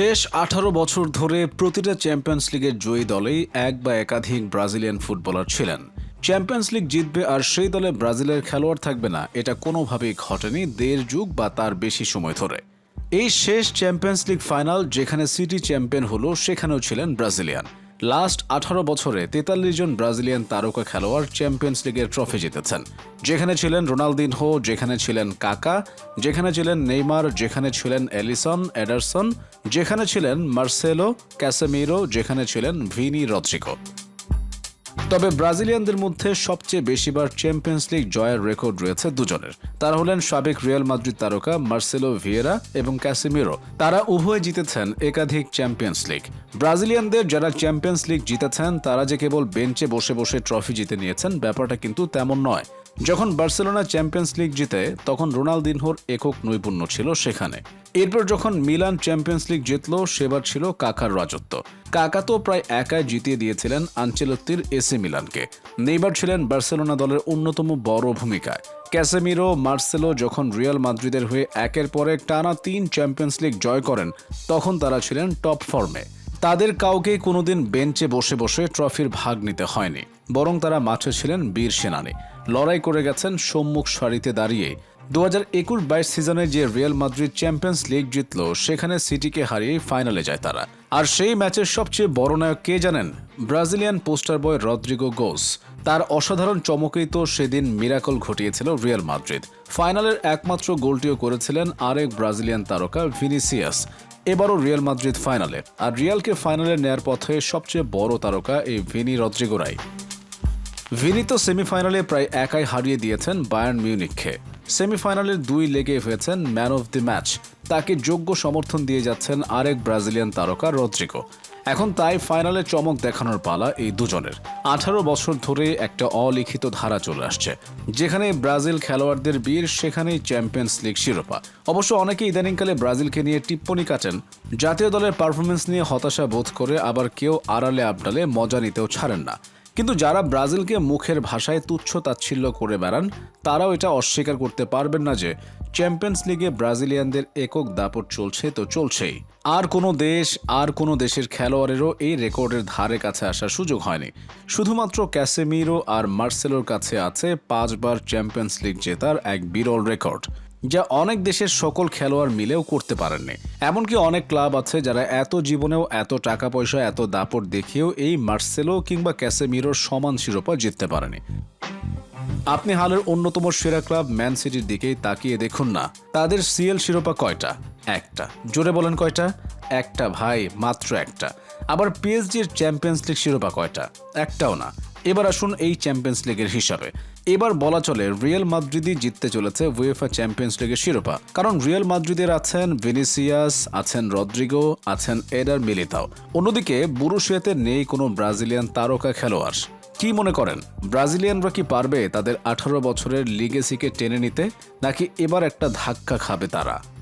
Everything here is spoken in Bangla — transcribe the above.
শেষ আঠারো বছর ধরে প্রতিটা চ্যাম্পিয়ন্স লিগের জয়ী দলেই এক বা একাধিক ব্রাজিলিয়ান ফুটবলার ছিলেন। চ্যাম্পিয়ন্স লিগ জিতবে আর সেই দলে ব্রাজিলের খেলোয়াড় থাকবে না, এটা কোনোভাবেই ঘটেনি দেড় যুগ বা তার বেশি সময় ধরে। এই শেষ চ্যাম্পিয়ন্স লিগ ফাইনাল, যেখানে সিটি চ্যাম্পিয়ন হলো, সেখানেও ছিলেন ব্রাজিলিয়ান। লাস্ট আঠারো বছরে তেতাল্লিশ জন ব্রাজিলিয়ান তারকা খেলোয়াড় চ্যাম্পিয়ন্স লিগের ট্রফি জিতেছেন। যেখানে ছিলেন রোনালদিনহো যেখানে ছিলেন কাকা, যেখানে ছিলেন নেইমার, যেখানে ছিলেন এলিসন, এডারসন, যেখানে ছিলেন মার্সেলো ক্যাসেমিরো, যেখানে ছিলেন ভিনি রদ্রিগো। তবে ব্রাজিলিয়ানদের মধ্যে সবচেয়ে বেশিবার চ্যাম্পিয়ন্স লিগ জয়ের রেকর্ড রয়েছে দুজনের। তারা হলেন সাবেক রিয়াল মাদ্রিদ তারকা মার্সেলো ভিয়েরা এবং ক্যাসিমিরো। তারা উভয় জিতেছেন একাধিক চ্যাম্পিয়ন্স লিগ। ব্রাজিলিয়ানদের যারা চ্যাম্পিয়ন্স লিগ জিতেছেন, তারা যে কেবল বেঞ্চে বসে বসে ট্রফি জিতে নিয়েছেন, ব্যাপারটা কিন্তু তেমন নয়। যখন বার্সেলোনা চ্যাম্পিয়ন্স লিগ জিতে, তখন রোনালদিনহোর একক নৈপুণ্য ছিল সেখানে। এরপর যখন মিলান চ্যাম্পিয়ন্স লিগ জিতল, সেবার ছিল কাকার রাজত্ব। কাকা তো প্রায় একাই জিতিয়ে দিয়েছিলেন আঞ্চেলত্তির এসি মিলানকে। নেইবার ছিলেন বার্সেলোনা দলের অন্যতম বড় ভূমিকায়। ক্যাসেমিরো, মার্সেলো যখন রিয়াল মাদ্রিদের হয়ে একের পরে টানা তিন চ্যাম্পিয়ন্স লিগ জয় করেন, তখন তারা ছিলেন টপ ফর্মে। তাদের কাউকে কোনোদিন বেঞ্চে বসে বসে ট্রফির ভাগ নিতে হয়নি, বরং তারা মাঠে ছিলেন বীর সেনানী। লড়াই করে গেছেন সম্মুখ সারিতে দাঁড়িয়ে। দু হাজার একুশ বাইশ সিজনে যে রিয়াল মাদ্রিদ চ্যাম্পিয়ন্স লিগ জিতল, সেখানে সিটিকে হারিয়ে ফাইনালে যায় তারা। আর সেই ম্যাচের সবচেয়ে বড় নায়ক কে জানেন? Brazilian poster boy Rodrygo Goes. তার অসাধারণ চমকেই তো সেদিন মিরাকল ঘটিয়েছিল রিয়াল মাদ্রিদ। ফাইনালের একমাত্র গোলটিও করেছিলেন আরেক ব্রাজিলিয়ান তারকা ভিনিসিয়াস। এবারও রিয়াল মাদ্রিদ ফাইনালে। আর রিয়ালকে ফাইনালে নেয়ার পথে সবচেয়ে বড় তারকা এই ভিনি রদ্রিগোরাই। ভিনি তো সেমিফাইনালে প্রায় একাই হারিয়ে দিয়েছেন বায়ার্ন মিউনিককে সেমিফাইনালের দুই লেগে হয়েছেন ম্যান অফ দি ম্যাচ। তাকে যোগ্য সমর্থন দিয়ে যাচ্ছেন আরেক ব্রাজিলিয়ান তারকা রদ্রিগো। এখন তাই ফাইনালে চমক দেখানোর পালা এই দুজনের। আঠারো বছর ধরে একটা অলিখিত ধারা চলে আসছে। যেখানে ব্রাজিল খেলোয়াড়দের বীর, সেখানেই চ্যাম্পিয়ন্স লিগ শিরোপা। অবশ্য অনেকে ইদানিংকালে ব্রাজিলকে নিয়ে টিপ্পনি কাটেন। জাতীয় দলের পারফরমেন্স নিয়ে হতাশা বোধ করে আবার কেউ আড়ালে আবডালে মজা নিতেও ছাড়েন না। কিন্তু যারা ব্রাজিলকে মুখের ভাষায় তুচ্ছ তাচ্ছিল্য করে বেড়ান, তারাও এটা অস্বীকার করতে পারবেন না যে চ্যাম্পিয়ন্স লিগে ব্রাজিলিয়ানদের একক দাপট চলছে তো চলছেই। আর কোনো দেশ, আর কোনো দেশের খেলোয়াড়েরও এই রেকর্ডের ধারে কাছে আসার সুযোগ হয়নি। শুধুমাত্র ক্যাসেমিরো আর মার্সেলোর কাছে আছে পাঁচবার চ্যাম্পিয়ন্স লিগ জেতার এক বিরল রেকর্ড। যা অনেক দেশের সকল খেলোয়াড় মিলেও করতে পারেননি। এমনকি অনেক ক্লাব আছে যারা এত জীবনেও এত টাকা পয়সা এত দাপট দেখেও এই মার্সেলো কিংবা ক্যাসেমিরোর সমান শিরোপা জিততে পারেনি। আপনি হালের অন্যতম সেরা ক্লাব ম্যান সিটির দিকেই তাকিয়ে দেখুন না। তাদের সিএল শিরোপা কয়টা? একটা। জোরে বলেন কয়টা? একটা ভাই, মাত্র একটা। আবার পিএসজির চ্যাম্পিয়ন্স লিগ শিরোপা কয়টা? একটাও না। এবার আসুন এই চ্যাম্পিয়ন্স লিগের হিসাবে। এবার বলা চলে, রিয়াল মাদ্রিদই জিততে চলেছে উয়েফা চ্যাম্পিয়ন্স লিগের শিরোপা। কারণ রিয়াল মাদ্রিদের আছেন ভিনিসিয়াস, আছেন রদ্রিগো, আছেন এডার মিলিতাও। অন্যদিকে, বুরুশিয়াতে নেই কোনো ব্রাজিলিয়ান তারকা খেলোয়াড়। কি মনে করেন? ব্রাজিলিয়ানরা কি পারবে তাদের আঠারো বছরের লিগেসিকে টেনে নিতে? নাকি এবার একটা ধাক্কা খাবে তারা?